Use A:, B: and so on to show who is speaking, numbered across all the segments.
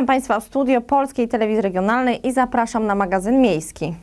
A: Witam Państwa w studio Polskiej Telewizji Regionalnej i zapraszam na magazyn miejski.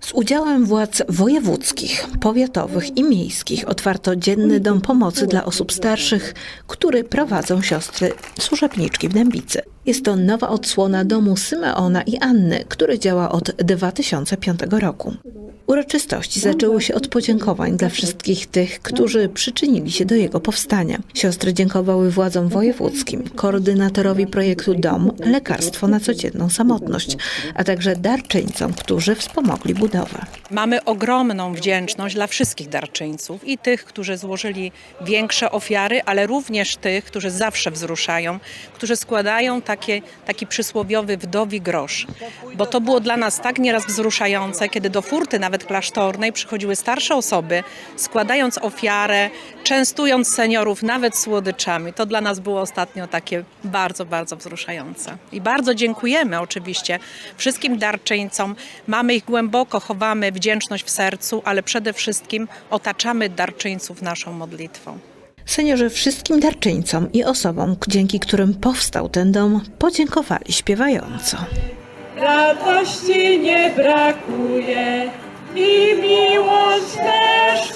B: Z udziałem władz wojewódzkich, powiatowych i miejskich otwarto dzienny dom pomocy dla osób starszych, który prowadzą siostry służebniczki w Dębicy. Jest to nowa odsłona domu Symeona i Anny, który działa od 2005 roku. Uroczystości zaczęły się od podziękowań dla wszystkich tych, którzy przyczynili się do jego powstania. Siostry dziękowały władzom wojewódzkim, koordynatorowi projektu Dom, Lekarstwo na codzienną samotność, a także darczyńcom, którzy wspomogli budowę.
C: Mamy ogromną wdzięczność dla wszystkich darczyńców i tych, którzy złożyli większe ofiary, ale również tych, którzy zawsze wzruszają, którzy składają takie, taki przysłowiowy wdowi grosz. Bo to było dla nas tak nieraz wzruszające, kiedy do furty nawet klasztornej przychodziły starsze osoby, składając ofiarę, częstując seniorów nawet słodyczami. To dla nas było ostatnio takie bardzo, bardzo wzruszające. I bardzo dziękujemy oczywiście wszystkim darczyńcom. Mamy ich głęboko, chowamy wdzięczność w sercu, ale przede wszystkim otaczamy darczyńców naszą modlitwą.
B: Seniorzy wszystkim darczyńcom i osobom, dzięki którym powstał ten dom, podziękowali śpiewająco.
D: radości nie brakuje i miłość też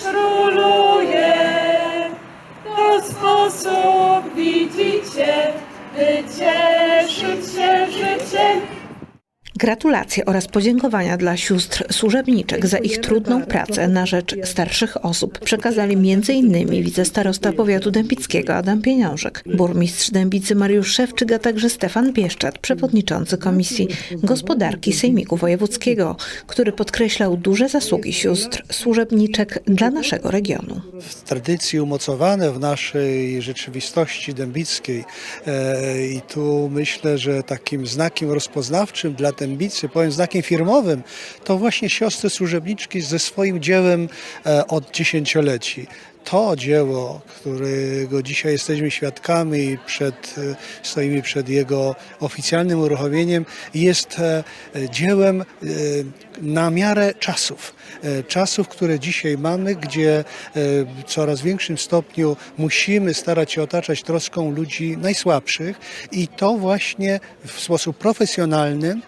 B: Gratulacje oraz podziękowania dla sióstr służebniczek za ich trudną pracę na rzecz starszych osób przekazali m.in. wicestarosta powiatu dębickiego Adam Pieniążek, burmistrz Dębicy Mariusz Szewczyk, a także Stefan Bieszczat, przewodniczący Komisji Gospodarki Sejmiku Wojewódzkiego, który podkreślał duże zasługi sióstr służebniczek dla naszego regionu.
E: w tradycji umocowane w naszej rzeczywistości dębickiej. E, I tu myślę, że takim znakiem rozpoznawczym dla Dębicy, powiem znakiem firmowym, to właśnie siostry służebniczki ze swoim dziełem e, od dziesięcioleci. To dzieło, którego dzisiaj jesteśmy świadkami i przed, e, stoimy przed jego oficjalnym uruchomieniem, jest e, dziełem na miarę czasów. Czasów, które dzisiaj mamy, gdzie w coraz większym stopniu musimy starać się otaczać troską ludzi najsłabszych i to właśnie w sposób profesjonalny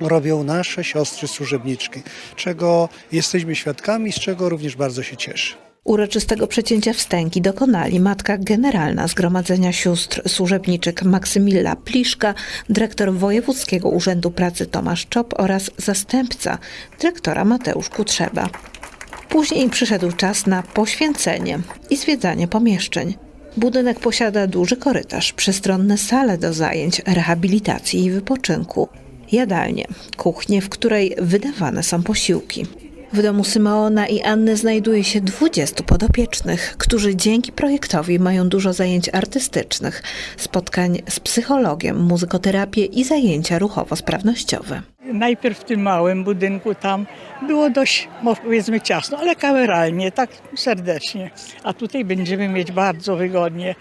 E: robią nasze siostry służebniczki, czego jesteśmy świadkami, z czego również bardzo się cieszę.
B: Uroczystego przecięcia wstęgi dokonali matka generalna Zgromadzenia Sióstr Służebniczek Maksymilla Pliszka, dyrektor Wojewódzkiego Urzędu Pracy Tomasz Czop oraz zastępca dyrektora Mateusz Kutrzeba. Później przyszedł czas na poświęcenie i zwiedzanie pomieszczeń. Budynek posiada duży korytarz, przestronne sale do zajęć, rehabilitacji i wypoczynku, jadalnię, kuchnię, w której wydawane są posiłki. W domu Symeona i Anny znajduje się 20 podopiecznych, którzy dzięki projektowi mają dużo zajęć artystycznych, spotkań z psychologiem, muzykoterapię i zajęcia ruchowo-sprawnościowe.
D: Najpierw w tym małym budynku tam było dość, powiedzmy, ciasno, ale kameralnie, tak serdecznie. A tutaj będziemy mieć bardzo wygodnie,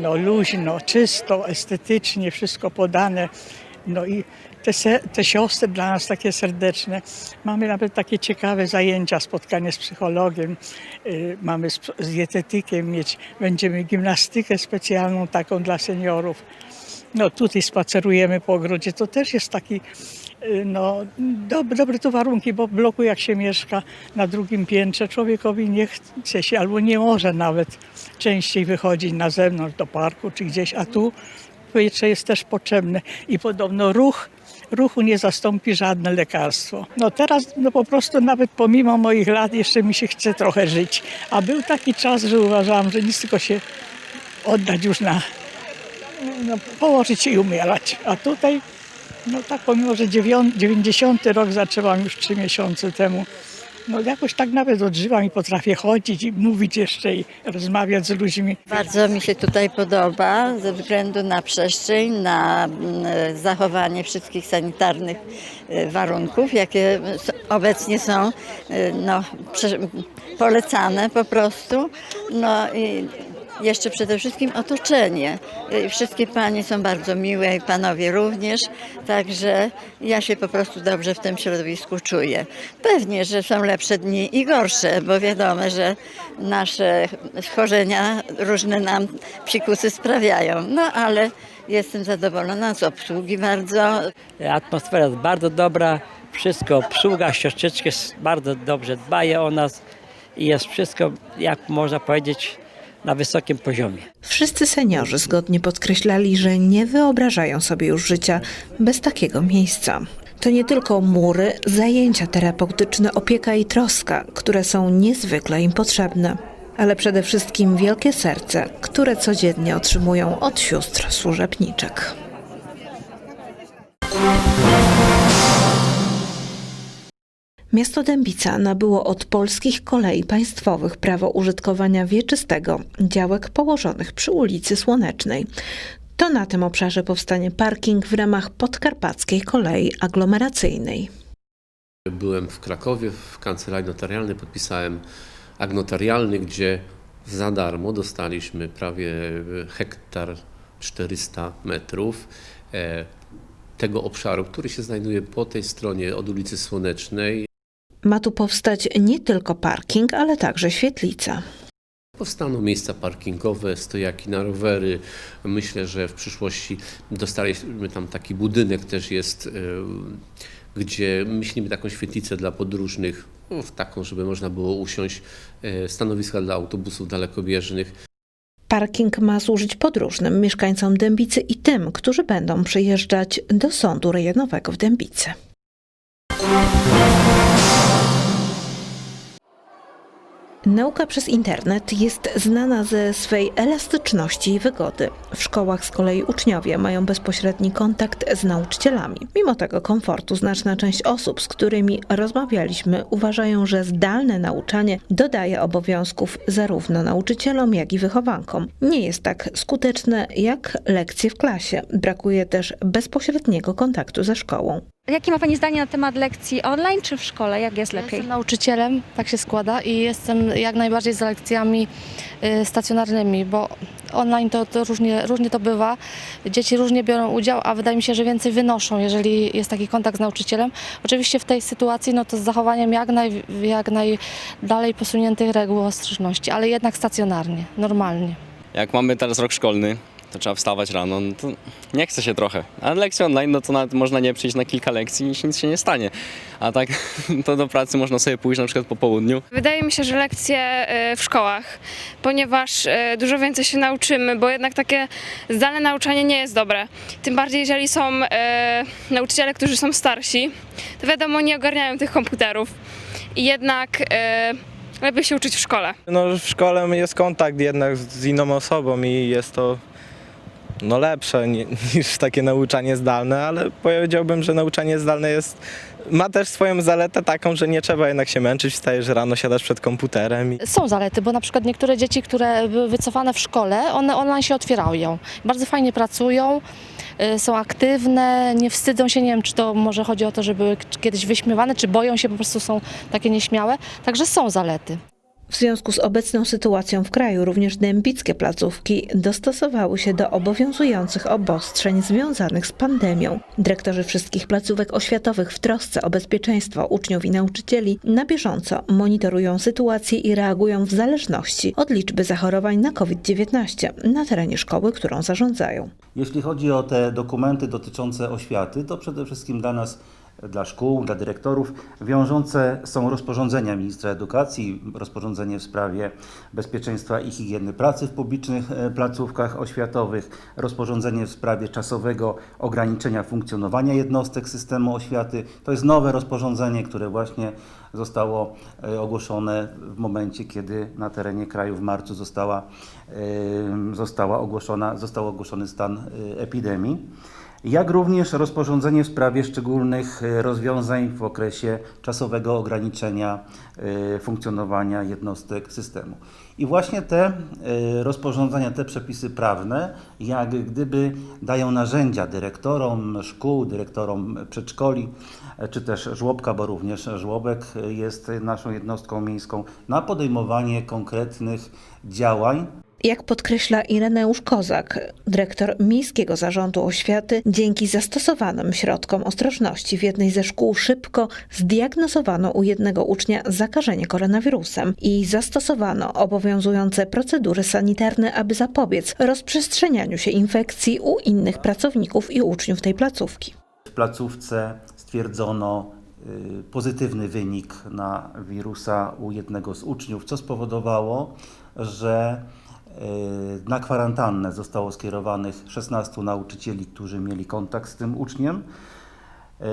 D: no luźno, czysto, estetycznie, wszystko podane. No i te, te siostry dla nas takie serdeczne. Mamy nawet takie ciekawe zajęcia, spotkanie z psychologiem, y, mamy z, z dietetykiem mieć, będziemy gimnastykę specjalną taką dla seniorów. No tutaj spacerujemy po ogrodzie, to też jest taki y, no, dob, dobre tu warunki, bo w bloku jak się mieszka na drugim piętrze, człowiekowi nie chce się albo nie może nawet częściej wychodzić na zewnątrz do parku czy gdzieś, a tu powietrze jest też potrzebne i podobno ruch, ruchu nie zastąpi żadne lekarstwo. No teraz no po prostu nawet pomimo moich lat jeszcze mi się chce trochę żyć, a był taki czas, że uważałam, że nic tylko się oddać już na no, położyć się i umierać. A tutaj, no tak pomimo, że dziewią- 90 rok zaczęłam już trzy miesiące temu, no jakoś tak nawet odżywam i potrafię chodzić i mówić jeszcze i rozmawiać z ludźmi.
F: Bardzo mi się tutaj podoba ze względu na przestrzeń, na mm, zachowanie wszystkich sanitarnych e, warunków, jakie obecnie są e, no, polecane po prostu. No i jeszcze przede wszystkim otoczenie. E, Wszystkie panie są bardzo miłe i panowie również, także ja się po prostu dobrze w tym środowisku czuję. Pewnie, że są lepsze dni i gorsze, bo wiadomo, że nasze schorzenia różne nam psikusy sprawiają. No ale Jestem zadowolona z obsługi bardzo.
G: Atmosfera jest bardzo dobra, wszystko, obsługa, siostrzyczki bardzo dobrze dbaje o nas i jest wszystko, jak można powiedzieć, na wysokim poziomie.
B: Wszyscy seniorzy zgodnie podkreślali, że nie wyobrażają sobie już życia bez takiego miejsca. To nie tylko mury, zajęcia terapeutyczne, opieka i troska, które są niezwykle im potrzebne, ale przede wszystkim wielkie serce, które codziennie otrzymują od sióstr służebniczek. Miasto Dębica nabyło od polskich kolei państwowych prawo użytkowania wieczystego działek położonych przy ulicy Słonecznej. To na tym obszarze powstanie parking w ramach podkarpackiej kolei aglomeracyjnej.
H: Byłem w Krakowie w kancelarii notarialnej, podpisałem akt notarialny, gdzie za darmo dostaliśmy prawie hektar 400 metrów e, tego obszaru, który się znajduje po tej stronie od ulicy Słonecznej.
B: Ma tu powstać nie tylko parking, ale także świetlica.
H: Powstaną miejsca parkingowe, stojaki na rowery. Myślę, że w przyszłości dostaliśmy tam taki budynek też jest, e, gdzie myślimy taką świetlicę dla podróżnych, no, taką, żeby można było usiąść, e, stanowiska dla autobusów dalekobieżnych.
B: Parking ma służyć podróżnym, mieszkańcom Dębicy i tym, którzy będą przyjeżdżać do sądu rejonowego w Dębicy. Nauka przez internet jest znana ze swej elastyczności i wygody. W szkołach z kolei uczniowie mają bezpośredni kontakt z nauczycielami. Mimo tego komfortu znaczna część osób, z którymi rozmawialiśmy, uważają, że zdalne nauczanie dodaje obowiązków zarówno nauczycielom, jak i wychowankom. Nie jest tak skuteczne jak lekcje w klasie. Brakuje też bezpośredniego kontaktu ze szkołą.
I: Jakie ma Pani zdanie na temat lekcji online czy w szkole? Jak jest lepiej?
J: Jestem nauczycielem, tak się składa i jestem jak najbardziej za lekcjami y, stacjonarnymi, bo online to, to różnie, różnie to bywa. Dzieci różnie biorą udział, a wydaje mi się, że więcej wynoszą, jeżeli jest taki kontakt z nauczycielem. Oczywiście w tej sytuacji no to z zachowaniem jak, naj, jak najdalej posuniętych reguł ostrożności, ale jednak stacjonarnie, normalnie.
K: Jak mamy teraz rok szkolny, to trzeba wstawać rano, no to nie chce się trochę. A lekcje online, no to nawet można nie przyjść na kilka lekcji i nic się nie stanie. A tak to do pracy można sobie pójść na przykład po południu.
L: Wydaje mi się, że lekcje e, w szkołach, ponieważ e, dużo więcej się nauczymy, bo jednak takie zdalne nauczanie nie jest dobre. Tym bardziej, jeżeli są e, nauczyciele, którzy są starsi, to wiadomo, nie ogarniają tych komputerów. I jednak lepiej się uczyć w szkole.
M: No, w szkole jest kontakt jednak z inną osobą i jest to no, lepsze ni- niż takie nauczanie zdalne, ale powiedziałbym, że nauczanie zdalne jest, ma też swoją zaletę taką, że nie trzeba jednak się męczyć, wstajesz rano, siadasz przed komputerem i
J: Są zalety, bo na przykład niektóre dzieci, które były wycofane w szkole, one online się otwierają. Bardzo fajnie pracują, y, są aktywne, nie wstydzą się, nie wiem, czy to może chodzi o to, że były kiedyś wyśmiewane, czy boją się, po prostu są takie nieśmiałe. Także są zalety.
B: W związku z obecną sytuacją w kraju również dębickie placówki dostosowały się do obowiązujących obostrzeń związanych z pandemią. Dyrektorzy wszystkich placówek oświatowych w trosce o bezpieczeństwo uczniów i nauczycieli na bieżąco monitorują sytuację i reagują w zależności od liczby zachorowań na COVID-19 na terenie szkoły, którą zarządzają.
N: Jeśli chodzi o te dokumenty dotyczące oświaty, to przede wszystkim dla nas, dla szkół, dla dyrektorów, wiążące są rozporządzenia ministra edukacji, rozporządzenie w sprawie bezpieczeństwa i higieny pracy w publicznych e, placówkach oświatowych, rozporządzenie w sprawie czasowego ograniczenia funkcjonowania jednostek systemu oświaty. To jest nowe rozporządzenie, które właśnie zostało e, ogłoszone w momencie, kiedy na terenie kraju w marcu została, e, została ogłoszona, został ogłoszony stan epidemii jak również rozporządzenie w sprawie szczególnych e, rozwiązań w okresie czasowego ograniczenia e, funkcjonowania jednostek systemu. I właśnie te e, rozporządzenia, te przepisy prawne, jak gdyby dają narzędzia dyrektorom szkół, dyrektorom przedszkoli, czy też żłobka, bo również żłobek jest naszą jednostką miejską, na podejmowanie konkretnych działań
B: Jak podkreśla Ireneusz Kozak, dyrektor Miejskiego Zarządu Oświaty, dzięki zastosowanym środkom ostrożności w jednej ze szkół szybko zdiagnozowano u jednego ucznia zakażenie koronawirusem i zastosowano obowiązujące procedury sanitarne, aby zapobiec rozprzestrzenianiu się infekcji u innych pracowników i uczniów tej placówki.
N: W placówce stwierdzono y, pozytywny wynik na wirusa u jednego z uczniów, co spowodowało, że na kwarantannę zostało skierowanych 16 nauczycieli, którzy mieli kontakt z tym uczniem. Y,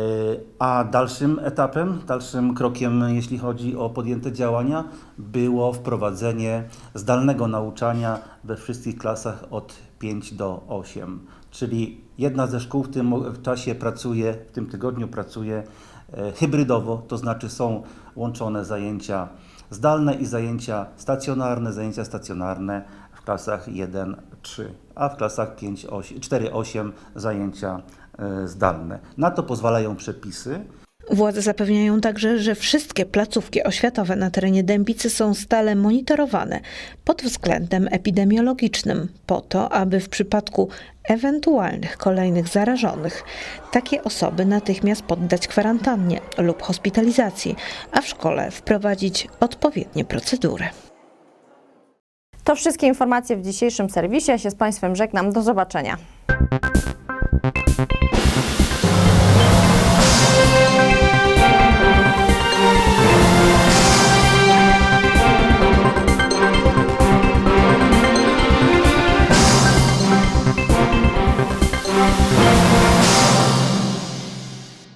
N: A dalszym etapem, dalszym krokiem, jeśli chodzi o podjęte działania, było wprowadzenie zdalnego nauczania we wszystkich klasach od 5 do 8. Czyli jedna ze szkół w tym czasie pracuje, w tym tygodniu pracuje e, hybrydowo, to znaczy są łączone zajęcia zdalne i zajęcia stacjonarne, zajęcia stacjonarne klasach 1-3, a w klasach 4-8 zajęcia e, zdalne. Na to pozwalają przepisy.
B: Władze zapewniają także, że wszystkie placówki oświatowe na terenie Dębicy są stale monitorowane pod względem epidemiologicznym, po to, aby w przypadku ewentualnych kolejnych zarażonych takie osoby natychmiast poddać kwarantannie lub hospitalizacji, a w szkole wprowadzić odpowiednie procedury.
A: To wszystkie informacje w dzisiejszym serwisie. Ja się z Państwem żegnam. Do zobaczenia.